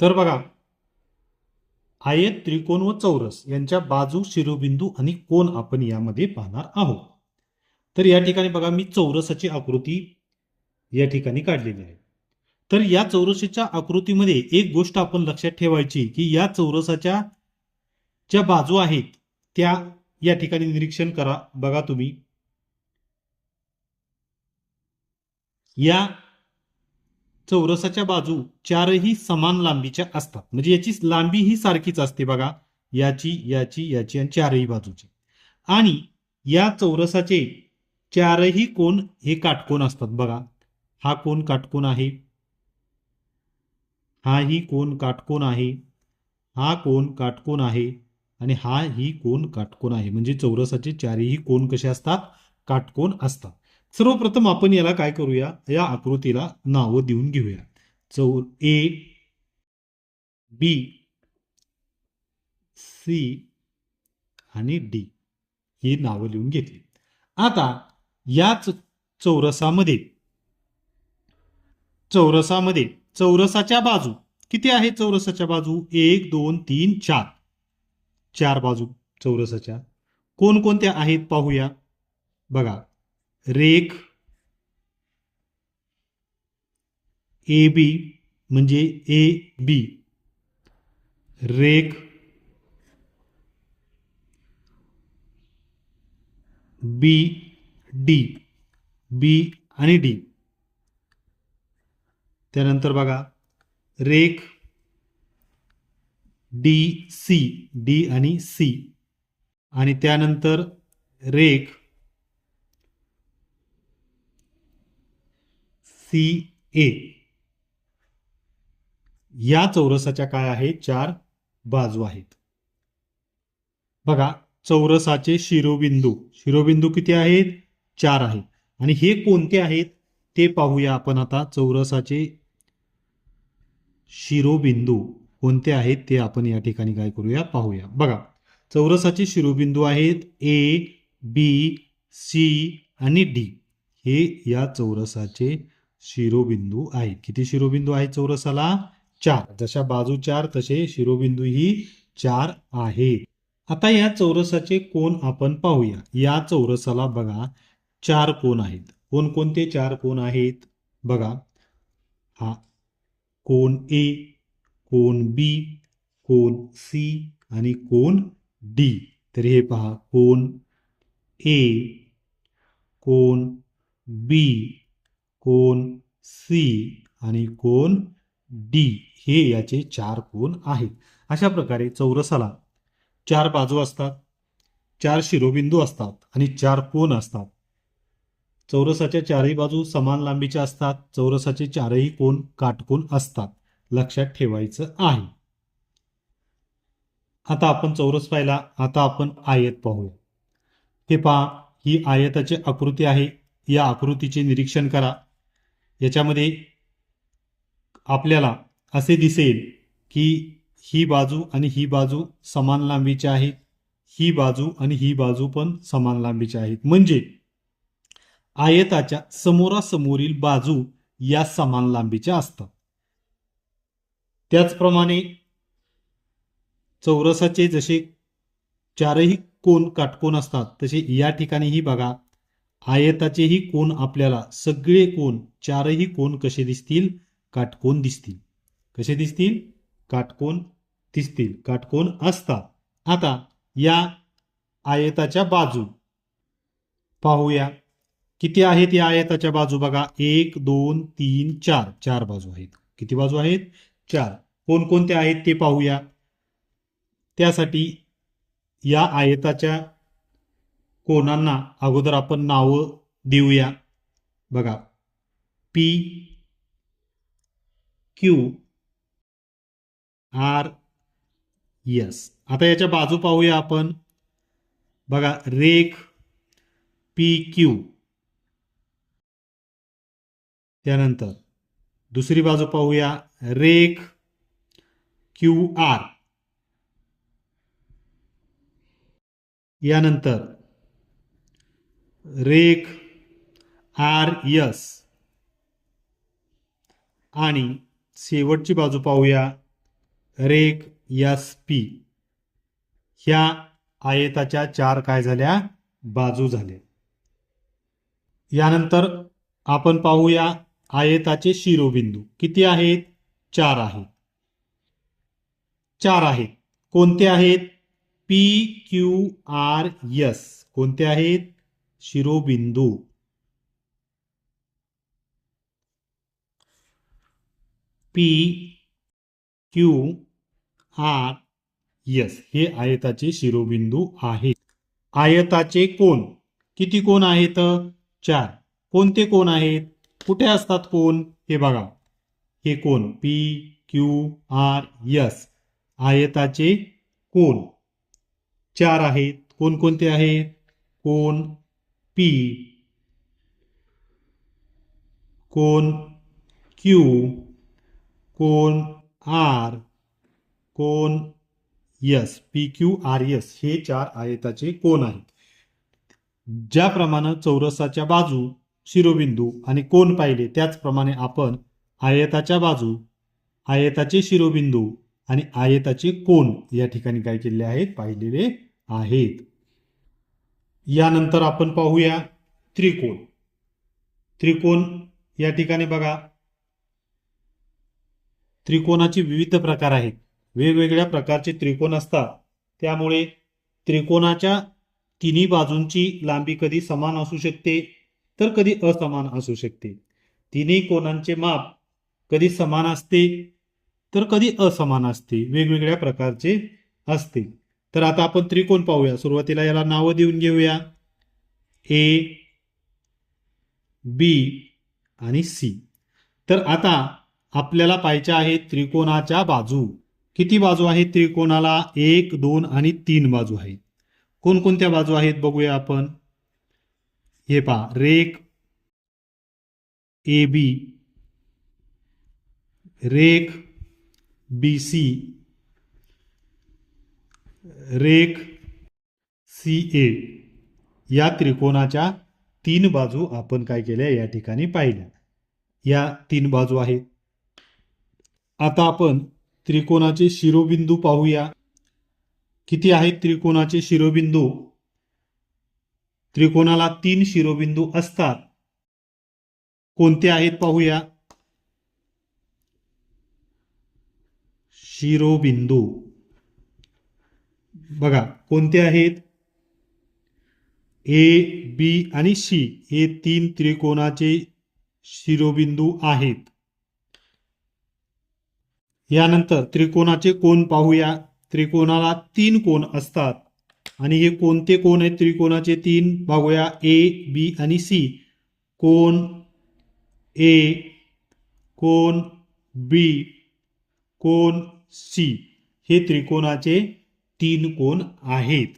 तर बघा आयत त्रिकोण व चौरस यांच्या बाजू शिरोबिंदू आणि कोण आपण यामध्ये पाहणार आहोत. तर या ठिकाणी बघा मी चौरसाची आकृती या ठिकाणी काढलेली आहे. तर या चौरसाच्या आकृतीमध्ये एक गोष्ट आपण लक्षात ठेवायची की या चौरसाच्या ज्या बाजू आहेत त्या या ठिकाणी निरीक्षण करा. बघा तुम्ही. या चौरसाच्या बाजू चारही समान लांबीच्या असतात. म्हणजे याची लांबी ही सारखीच असते बघा. याची याची याची आणि चारही बाजूची. आणि या चौरसाचे चारही कोण हे काटकोन असतात बघा. हा कोण काटकोन आहे. हा ही कोण काटकोन आहे. हा कोण काटकोन आहे. आणि हा ही कोण काटकोन आहे. म्हणजे चौरसाचे चारही कोण कसे असतात? काटकोन असतात. सर्वप्रथम आपण याला काय करूया? या आकृतीला नावं देऊन घेऊया. चौ ए बी सी आणि डी ही नावं लिहून घेतली. आता याच चौरसामध्ये चौरसामध्ये चौरसाच्या बाजू किती आहे चौरसाच्या बाजू? एक दोन तीन चार. चार बाजू चौरसाच्या. कोणकोणत्या आहेत पाहूया. बघा रेख ए बी म्हणजे ए बी. रेख बी डी. बी आणि डी. त्यानंतर बघा रेख डी सी. डी आणि सी. आणि त्यानंतर रेख सी ए. या चौरसाच्या काय आहे चार बाजू आहेत. बघा चौरसाचे शिरोबिंदू. शिरोबिंदू किती आहेत? चार आहेत. आणि हे कोणते आहेत? ते पाहूया आपण आता. चौरसाचे शिरोबिंदू कोणते आहेत ते आपण या ठिकाणी काय करूया? पाहूया. बघा चौरसाचे शिरोबिंदू आहेत ए बी सी आणि डी हे या चौरसाचे शिरोबिंदू आहेत किती शिरोबिंदू आहेत चौरसाला? चार. जशा बाजू चार तसे शिरोबिंदूही चार आहे आता या चौरसाचे कोण आपण पाहूया. या चौरसाला बघा चार कोण आहेत. कोणकोणते चार कोण आहेत? बघा. हा. कोण ए कोण बी कोण सी आणि कोण डी. तर हे पहा. कोण ए कोण बी कोण सी आणि कोण डी हे याचे चार कोण आहेत. अशा प्रकारे चौरसाला चार बाजू असतात चार शिरोबिंदू असतात आणि चार कोण असतात. चौरसाच्या चारही बाजू समान लांबीच्या असतात चौरसाचे चारही कोण काटकोन असतात लक्षात ठेवायचं आहे. आता आपण चौरस पाहिला आता आपण आयत पाहूया. हे पहा ही आयताची आकृती आहे या आकृतीचे निरीक्षण करा. याच्यामध्ये आपल्याला असे दिसेल की ही बाजू आणि ही बाजू समान लांबीची आहेत ही बाजू आणि ही बाजू पण समान लांबीच्या आहेत. म्हणजे आयताच्या समोरासमोरील बाजू या समान लांबीच्या असतात. त्याचप्रमाणे चौरसाचे जसे चारही कोण काटकोन असतात तसे या ठिकाणीही बघा. आयताचेही कोण आपल्याला सगळे कोण चारही कोण कसे दिसतील? काटकोन दिसतील. कसे दिसतील? काटकोन दिसतील. काटकोन असतात. आता या आयताच्या बाजू पाहूया. किती आहेत या आयताच्या बाजू बघा. एक दोन तीन चार. चार बाजू आहेत. किती बाजू आहेत? चार. कोणकोणते आहेत ते पाहूया. त्यासाठी या आयताच्या कोणांना अगोदर आपण नावं देऊया. बघा. पी क्यू आर यस आता याच्या बाजू पाहूया आपण. बघा रेख पी क्यू त्यानंतर दुसरी बाजू पाहूया. रेख क्यू आर यानंतर रेख आर यस. आणि शेवटची बाजू पाहूया. रेख यस पी. ह्या आयताच्या चार काय झाल्या? बाजू झाल्या यानंतर आपण पाहूया आयताचे शिरोबिंदू. किती आहेत? चार आहेत. चार आहेत. कोणते आहेत? P Q R S. कोणते आहेत? शिरोबिंदू. पी क्यू आर यस हे आयताचे शिरोबिंदू आहेत. आयताचे कोण किती कोण आहेत? चार. कोणते कोण आहेत? कुठे असतात कोण हे बघा. हे कोण पी क्यू आर यस. आयताचे कोण चार आहेत. कोणकोणते आहेत? कोण पी कोण क्यू कोण आर कोण S P Q R S हे चार आयताचे कोण आहेत. ज्याप्रमाणे चौरसाच्या बाजू शिरोबिंदू आणि कोण पाहिले त्याचप्रमाणे आपण आयताच्या बाजू आयताचे शिरोबिंदू आणि आयताचे कोण या ठिकाणी काय केलेले आहेत? पाहिलेले आहेत. यानंतर आपण पाहूया त्रिकोण. त्रिकोण या ठिकाणी बघा. त्रिकोणाचे विविध प्रकार आहेत. वेगवेगळ्या प्रकारचे त्रिकोण असतात. त्यामुळे त्रिकोणाच्या तिन्ही बाजूंची लांबी कधी समान असू शकते तर कधी असमान असू शकते. तिन्ही कोणांचे माप कधी समान असते तर कधी असमान असते. वेगवेगळ्या प्रकारचे असते. तर आता आपण त्रिकोण पाहूया. सुरुवातीला याला नावं देऊन घेऊया. ए बी आणि सी. तर आता आपल्याला पाहिजे आहे त्रिकोणाच्या बाजू. किती बाजू आहेत त्रिकोणाला? एक दोन आणि तीन बाजू आहेत. कोणकोणत्या बाजू आहेत बघूया आपण. हे पहा. रेक ए बी. रेख बी सी. रेख सी ए या त्रिकोणाच्या तीन बाजू आपण काय केल्या? या ठिकाणी पाहिल्या. या तीन बाजू आहेत. आता आपण त्रिकोणाचे शिरोबिंदू पाहूया. किती आहेत त्रिकोणाचे शिरोबिंदू? त्रिकोणाला तीन शिरोबिंदू असतात. कोणते आहेत पाहूया? शिरोबिंदू. बघा कोणते आहेत? ए बी आणि सी हे तीन त्रिकोणाचे शिरोबिंदू आहेत. यानंतर त्रिकोणाचे कोण पाहूया. त्रिकोणाला तीन कोण असतात. आणि हे कोणते कोण आहेत? त्रिकोणाचे तीन पाहूया ए बी आणि सी. कोण ए कोण बी कोण सी. हे त्रिकोणाचे तीन कोण आहेत?